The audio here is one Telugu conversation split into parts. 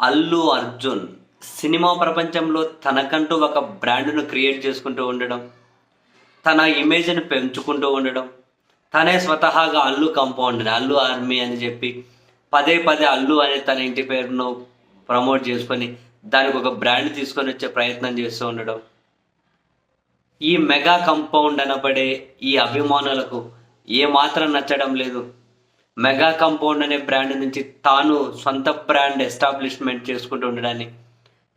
అల్లు అర్జున్ సినిమా ప్రపంచంలో తనకంటూ ఒక బ్రాండ్ను క్రియేట్ చేసుకుంటూ ఉండడం తన ఇమేజ్ని పెంచుకుంటూ ఉండడం తనే స్వతహాగా అల్లు కంపౌండ్ అల్లు ఆర్మీ అని చెప్పి పదే పదే అల్లు అనే తన ఇంటి పేరును ప్రమోట్ చేసుకొని దానికి ఒక బ్రాండ్ తీసుకొని వచ్చే ప్రయత్నం చేస్తూ ఉండడం. ఈ మెగా కంపౌండ్ అనబడే ఈ అభిమానులకు ఏమాత్రం నచ్చడం లేదు. మెగా కంపౌండ్ అనే బ్రాండ్ నుంచి తాను సొంత బ్రాండ్ ఎస్టాబ్లిష్మెంట్ చేసుకుంటూ ఉండడాన్ని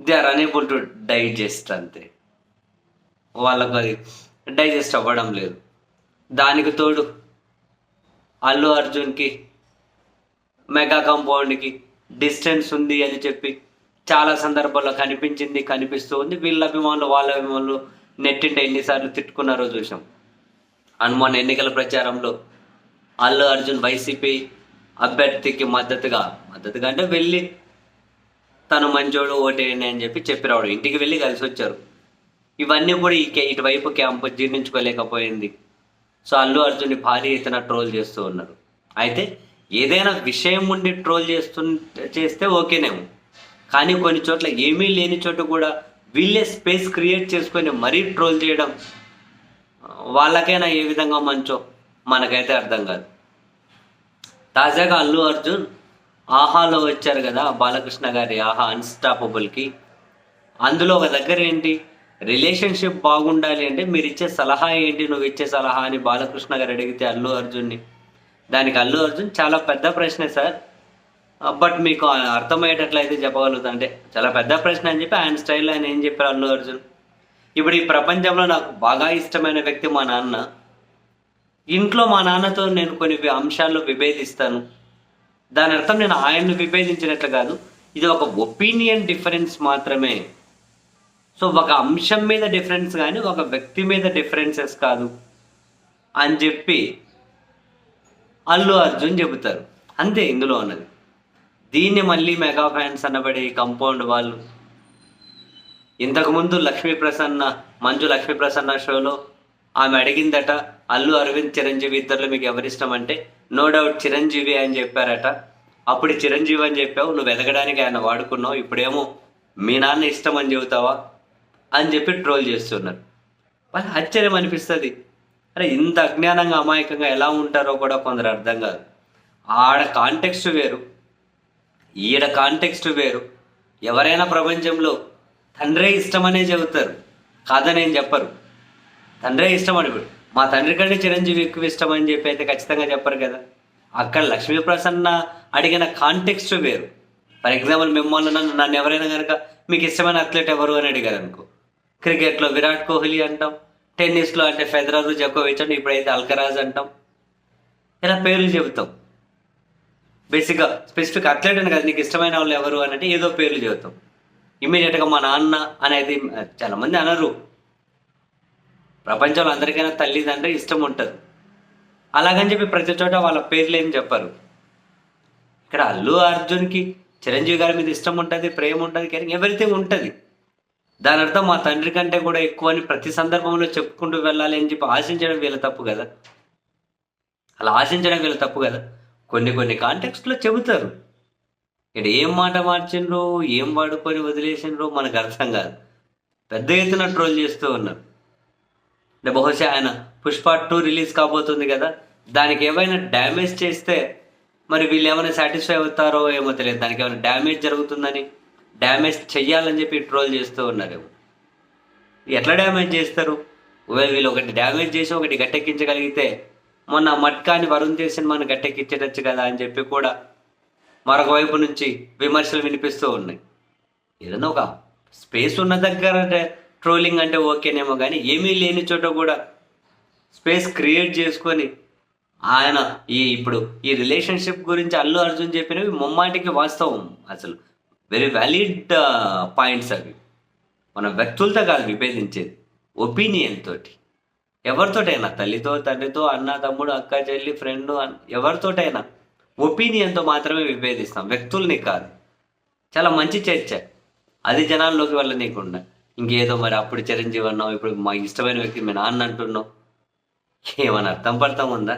they are unable to digest అంతే. వాళ్ళకు అది డైజెస్ట్ అవ్వడం లేదు. దానికి తోడు అల్లు అర్జున్కి మెగా కాంపౌండ్కి డిస్టెన్స్ ఉంది అని చెప్పి చాలా సందర్భాల్లో కనిపించింది కనిపిస్తూ ఉంది. వీళ్ళ అభిమానులు వాళ్ళ అభిమానులు నెట్టింటే ఎన్నిసార్లు తిట్టుకున్నారో చూసాం హనుమాన్ ఎన్నికల ప్రచారంలో అల్లు అర్జున్ వైసీపీ అభ్యర్థికి మద్దతుగా మద్దతుగా అంటే వెళ్ళి తను మంచోడు ఓటేయండి అని చెప్పి చెప్పి రావడం ఇంటికి వెళ్ళి కలిసి వచ్చారు. ఇవన్నీ కూడా ఈ ఇటువైపు క్యాంపు జీర్ణించుకోలేకపోయింది. సో అల్లు అర్జున్ని భారీ ఎత్తున ట్రోల్ చేస్తూ ఉన్నారు. అయితే ఏదైనా విషయం ఉండి ట్రోల్ చేస్తు చేస్తే ఓకేనేమో కానీ కొన్ని చోట్ల ఏమీ లేని చోట కూడా వీళ్ళే స్పేస్ క్రియేట్ చేసుకొని మరీ ట్రోల్ చేయడం వాళ్ళకైనా ఏ విధంగా మంచో? మనకైతే అర్థం కాదు. తాజాగా అల్లు అర్జున్ ఆహాలో వచ్చారు కదా బాలకృష్ణ గారి ఆహా అన్స్టాపబుల్కి అందులో ఒక దగ్గర ఏంటి? రిలేషన్షిప్ బాగుండాలి అంటే మీరు ఇచ్చే సలహా ఏంటి? నువ్వు ఇచ్చే సలహా అని బాలకృష్ణ గారు అడిగితే అల్లు అర్జున్ని. దానికి అల్లు అర్జున్ చాలా పెద్ద ప్రశ్నే సార్. బట్ మీకు అర్థమయ్యేటట్లయితే చెప్పగలుగుతా. అంటే చాలా పెద్ద ప్రశ్న అని చెప్పి ఆయన స్టైల్లో ఆయన ఏం చెప్పారు అల్లు అర్జున్? ఇప్పుడు ఈ ప్రపంచంలో నాకు బాగా ఇష్టమైన వ్యక్తి మా నాన్న. ఇంట్లో మా నాన్నతో నేను కొన్ని అంశాల్లో విభేదిస్తాను. దాని అర్థం నేను ఆయన్ను విభేదించినట్లు కాదు. ఇది ఒక ఒపీనియన్ డిఫరెన్స్ మాత్రమే. సో ఒక అంశం మీద డిఫరెన్స్ కానీ ఒక వ్యక్తి మీద డిఫరెన్సెస్ కాదు అని చెప్పి అల్లు అర్జున్ చెబుతారు. అంతే ఇందులో ఉన్నది. దీన్ని మళ్ళీ మెగా ఫ్యాన్స్ అనబడే కంపౌండ్ వాళ్ళు. ఇంతకుముందు లక్ష్మీ ప్రసన్న మంజు లక్ష్మీ ప్రసన్న షోలో ఆమె అడిగిందట అల్లు అరవింద్ చిరంజీవి ఇద్దరిలో మీకు ఎవరిష్టం అంటే నో డౌట్ చిరంజీవి అని చెప్పారట. అప్పుడు చిరంజీవి అని చెప్పావు నువ్వు ఎదగడానికి ఆయన వాడుకున్నావు ఇప్పుడేమో మీ నాన్న ఇష్టం అని చెబుతావా? అని చెప్పి ట్రోల్ చేస్తున్నారు. వాళ్ళ ఆశ్చర్యం అనిపిస్తుంది. అరే ఇంత అజ్ఞానంగా అమాయకంగా ఎలా ఉంటారో కూడా కొందరు అర్థం కాదు. ఆడ కాంటెక్స్ట్ వేరు. ఈడ కాంటెక్స్ట్ వేరు. ఎవరైనా ప్రపంచంలో తండ్రే ఇష్టమనే చెబుతారు. కాదని ఏం చెప్పరు. తండ్రే ఇష్టం అని మా తండ్రి కంటే చిరంజీవి ఎక్కువ ఇష్టం అని చెప్పి అయితే ఖచ్చితంగా చెప్పరు కదా. అక్కడ లక్ష్మీ ప్రసన్న అడిగిన కాంటెక్స్ట్ వేరు. ఫర్ ఎగ్జాంపుల్ మిమ్మల్ని నన్ను నన్ను ఎవరైనా కనుక మీకు ఇష్టమైన అథ్లెట్ ఎవరు అని అడిగారు అనుకో. క్రికెట్లో విరాట్ కోహ్లీ అంటాం టెన్నిస్లో అంటే ఫెదరర్ జకోవిచ్ అంటే ఇప్పుడైతే అల్కరాజ్ అంటాం. ఇలా పేర్లు చెబుతాం. బేసిక్గా స్పెసిఫిక్ అథ్లెట్ అని కదా నీకు ఇష్టమైన వాళ్ళు ఎవరు అని అంటే ఏదో పేర్లు చెబుతాం. ఇమీడియట్గా మా నాన్న అనేది చాలా మంది అనరు. ప్రపంచంలో అందరికైనా తల్లిదండ్రి ఇష్టం ఉంటుంది. అలాగని చెప్పి ప్రతి చోట వాళ్ళ పేర్లు ఏం చెప్పరు. ఇక్కడ అల్లు అర్జున్కి చిరంజీవి గారి మీద ఇష్టం ఉంటుంది ప్రేమ ఉంటుంది కేరింగ్ ఎవ్రీథింగ్ ఉంటుంది. దాని అర్థం మా తండ్రి కంటే కూడా ఎక్కువ అని ప్రతి సందర్భంలో చెప్పుకుంటూ వెళ్ళాలి అని చెప్పి ఆశించడం వీళ్ళ తప్పు కదా. అలా ఆశించడం వీళ్ళ తప్పు కదా. కొన్ని కొన్ని కాంటెక్స్ట్లో చెబుతారు. ఇక్కడ ఏం మాట మార్చిండ్రు ఏం వాడుకొని వదిలేసిండ్రు మనకు అర్థం కాదు. పెద్ద ఎత్తున ట్రోల్ చేస్తూ ఉన్నారు. అంటే బహుశా ఆయన పుష్ప టూ రిలీజ్ కాబోతుంది కదా. దానికి ఏమైనా డ్యామేజ్ చేస్తే మరి వీళ్ళు ఏమైనా సాటిస్ఫై అవుతారో ఏమో తెలియదు. దానికి ఏమైనా డ్యామేజ్ జరుగుతుందని డ్యామేజ్ చెయ్యాలని చెప్పి ట్రోల్ చేస్తూ ఉన్నారేమో. ఎట్లా డ్యామేజ్ చేస్తారు? ఒకవేళ వీళ్ళు ఒకటి డ్యామేజ్ చేసి ఒకటి గట్టెక్కించగలిగితే మొన్న మట్కాని వరుణ్ చేసిన మనం గట్టెక్కించేటచ్చు కదా అని చెప్పి కూడా మరొక వైపు నుంచి విమర్శలు వినిపిస్తూ ఉన్నాయి. ఏదైనా ఒక స్పేస్ ఉన్న దగ్గర ట్రోలింగ్ అంటే ఓకేనేమో కానీ ఏమీ లేని చోట కూడా స్పేస్ క్రియేట్ చేసుకొని ఆయన ఈ ఇప్పుడు ఈ రిలేషన్షిప్ గురించి అల్లు అర్జున్ చెప్పినవి ముమ్మాటికి వాస్తవం అసలు. వెరీ వ్యాలిడ్ పాయింట్స్ అవి. మన వ్యక్తులతో కాదు విభేదించేది. ఒపీనియన్ తోటి. ఎవరితోటైనా తల్లితో తండ్రితో అన్న తమ్ముడు అక్క చెల్లి ఫ్రెండ్ ఎవరితోటైనా ఒపీనియన్తో మాత్రమే విభేదిస్తాం. వ్యక్తుల్ని కాదు. చాలా మంచి చర్చ. అది జనాల్లోకి వెళ్ళనీయకుండా ఇంకేదో మరి అప్పుడు చిరంజీవి అన్నావు ఇప్పుడు మా ఇష్టమైన వ్యక్తి మీ నాన్న అంటున్నావు. ఏమైనా అర్థం పడతాం ఉందా?